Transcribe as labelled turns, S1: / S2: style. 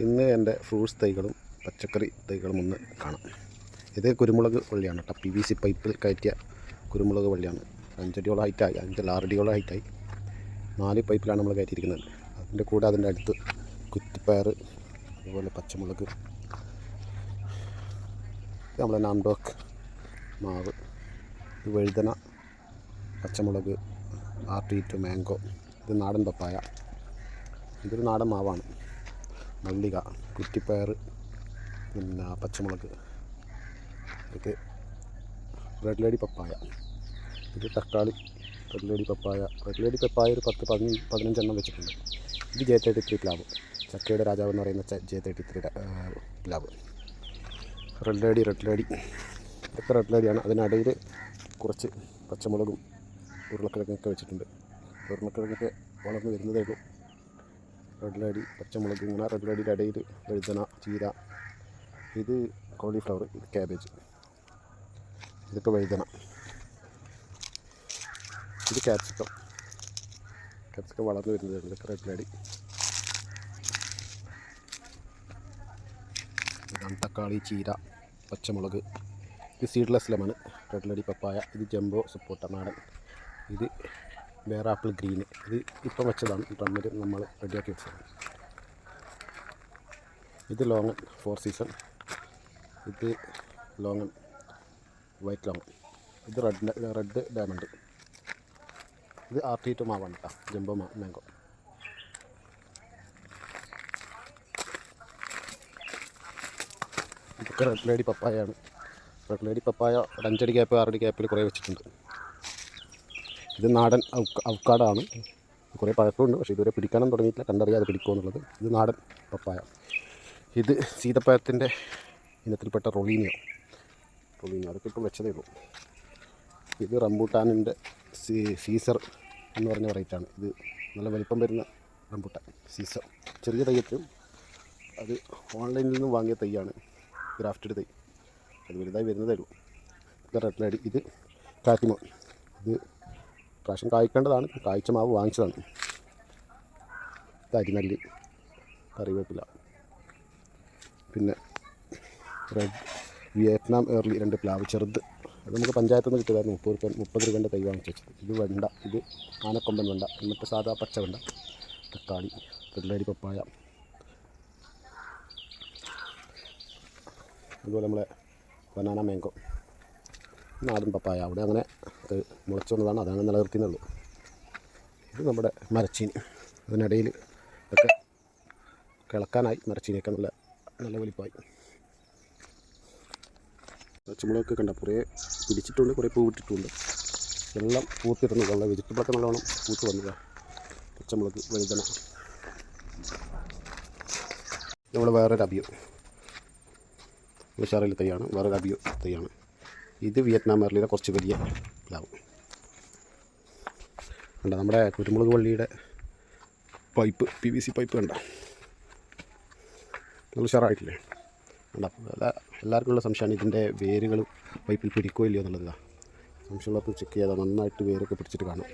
S1: ഇന്ന് എന്റെ ഫ്രൂട്ട്സ് തൈകളും പച്ചക്കറി തൈകളും ഒന്ന് കാണാം. ഇത് കുരുമുളക് വള്ളിയാണ് കേട്ടോ. പി വി സി പൈപ്പിൽ കയറ്റിയ കുരുമുളക് വള്ളിയാണ്. അഞ്ചടിയോളം ഹൈറ്റായി അഞ്ചല്ല ആറടിയോളം ഹൈറ്റായി നാല് പൈപ്പിലാണ് നമ്മൾ കയറ്റിയിരിക്കുന്നത്. അതിന്റെ കൂടെ അതിന്റെ അടുത്ത് കുറ്റിപ്പയർ അതുപോലെ പച്ചമുളക് നമ്മുടെ നാംഡോക്ക് മാവ് വഴുതന പച്ചമുളക് ആർട്ടിറ്റ് മാംഗോ ഇത് നാടൻ പപ്പായ. ഇതൊരു നാടൻ മാവാണ്. മല്ലിക കുറ്റിപ്പയർ പിന്നെ പച്ചമുളക്. ഇതൊക്കെ റെഡ് ലേഡി പപ്പായ. ഇത് തക്കാളി red lady papaya. Red lady papaya ഒരു പത്ത് പതിനഞ്ച് പതിനഞ്ചെണ്ണം വെച്ചിട്ടുണ്ട്. ഇത് ജെ തേർട്ടി ത്രീ പ്ലാവ്. ചക്കയുടെ രാജാവ് എന്ന് പറയുന്ന ജെ തേർട്ടി ത്രീ പ്ലാവ്. Red lady red lady. ഇതൊക്കെ റെഡ് ലേഡിയാണ്. അതിനിടയിൽ കുറച്ച് പച്ചമുളകും ഉരുളക്കിഴങ്ങൊക്കെ വെച്ചിട്ടുണ്ട്. ഉരുളക്കിഴങ്ങൊക്കെ വളർന്ന് വരുന്നതേ ഉള്ളൂ. റെഡ് ലേഡി പച്ചമുളക് ഇങ്ങനെ റെഡ് ലേഡിയുടെ ഇടയിൽ വഴുതന ചീര ഇത് കോളിഫ്ലവർ ഇത് ക്യാബേജ് ഇതൊക്കെ വഴുതന ഇത് ക്യാപ്സിക്കം ക്യാപ്സിക്കം വളർന്നു വരുന്നത് ഇതൊക്കെ റെഡ് ലേഡി ഇതാണ് തക്കാളി ചീര പച്ചമുളക്. ഇത് seedless lemon red lady papaya. ഇത് ജംബോ സപ്പോട്ട നാടൻ. ഇത് വേറെ ആപ്പിൾ ഗ്രീൻ ഇത് ഇപ്പം വെച്ചതാണ്. ഡ്രമ്മിൽ നമ്മൾ റെഡിയാക്കി വെച്ചതാണ്. ഇത് ലോങ്ങൻ ഫോർ സീസൺ. ഇത് ലോങ്ങൻ വൈറ്റ് ലോങ്ങൻ ഇത് റെഡ് റെഡ് ഡയമണ്ട്. ഇത് ആർ ടി ടു മാവാണ് കേട്ടോ. ജംബോ മാ മാങ്കോ ഇതൊക്കെ റെഡ് ലേഡി പപ്പായാണ് റെഡ് ലേഡി പപ്പായ ഒരു അഞ്ചടി ക്യാപ്പ് ആറടി ക്യാപ്പിൽ കുറേ വെച്ചിട്ടുണ്ട്. ഇത് നാടൻ അവക്കാടാണ്. കുറേ പഴക്കമുണ്ട് പക്ഷേ ഇതുവരെ പിടിക്കാനും തുടങ്ങിയിട്ടില്ല. കണ്ടറിയാതെ പിടിക്കുമോ എന്നുള്ളത്. ഇത് നാടൻ പപ്പായ. ഇത് സീതപ്പഴത്തിന്റെ ഇനത്തിൽപ്പെട്ട റൊളീനിയോ. റൊളീനിയോ അതൊക്കെ ഇപ്പം വെച്ചതേ ഉള്ളൂ. ഇത് റംബൂട്ടാനിന്റെ സീസർ എന്ന് പറഞ്ഞ വെറൈറ്റാണ് ഇത് നല്ല വലിപ്പം വരുന്ന റംബൂട്ടാൻ സീസർ. ചെറിയ തയ്യത്തും അത് ഓൺലൈനിൽ നിന്നും വാങ്ങിയ തൈയാണ് ഗ്രാഫ്റ്റഡ് തൈ. അത് വലുതായി വരുന്നതേ ഉള്ളൂ. ഇത് ഇത് കാറ്റിമോ ഇത് പ്രാവശ്യം കായ്ക്കേണ്ടതാണ്. കായ്ച്ച മാവ് വാങ്ങിച്ചതാണ്. ഇത് അരിനെല്ലി കറിവേപ്പില. പിന്നെ റെഡ് വിയറ്റ്നാം ഏർലി രണ്ട് പ്ലാവ് ചെറുത്. അത് നമുക്ക് പഞ്ചായത്തിൽ നിന്ന് കിട്ടിയതായിരുന്നു. മുപ്പത് രൂപ മുപ്പത് രൂപേന്റെ തൈ വാങ്ങിച്ച് വെച്ചത്. ഇത് വെണ്ട. ഇത് ആനക്കൊമ്പൻ വെണ്ട. എന്നിട്ട് സാധാ പച്ച വെണ്ട. തക്കാളി വെള്ളരി പപ്പായ. അതുപോലെ നമ്മളെ ബനാന മാങ്കോ നാടൻ പപ്പായ. അവിടെ അങ്ങനെ അത് മുളച്ചു വന്നതാണ്. അതാണ് നിലനിർത്തുന്നുള്ളൂ ഇത് നമ്മുടെ മരച്ചീനി. അതിനിടയിൽ ഒക്കെ കിളക്കാനായി മരച്ചീനിയൊക്കെ നല്ല നല്ല വലിപ്പമായി. പച്ചമുളകൊക്കെ കണ്ട കുറേ പിടിച്ചിട്ടുണ്ട് കുറേ പൂവിട്ടിട്ടുണ്ട് എല്ലാം വെള്ളം വെജിറ്റബിളൊക്കെ നല്ലോണം പൂത്ത് വന്നതാണ് പച്ചമുളക് വഴുതന. നമ്മൾ വേറൊരു അബിയോ. ഉഷാറിൽ തൈയാണ്. വേറൊരു അബിയോ തൈയാണ്. ഇത് വിയറ്റ്നാം മെർലിയുടെ കുറച്ച് വലിയ പ്ലാവ് കണ്ട നമ്മുടെ കുരുമുളക് വള്ളിയുടെ pipe P V C pipe കണ്ട? നല്ല ഉഷാറായിട്ടില്ലേ? കണ്ട എല്ലാ എല്ലാവർക്കും ഉള്ള സംശയമാണ് ഇതിന്റെ വേരുകൾ പൈപ്പിൽ പിടിക്കോ ഇല്ലയോ എന്നുള്ളതാ സംശയമുള്ളപ്പോൾ ചെക്ക് ചെയ്താൽ നന്നായിട്ട് വേരൊക്കെ പിടിച്ചിട്ട് കാണും.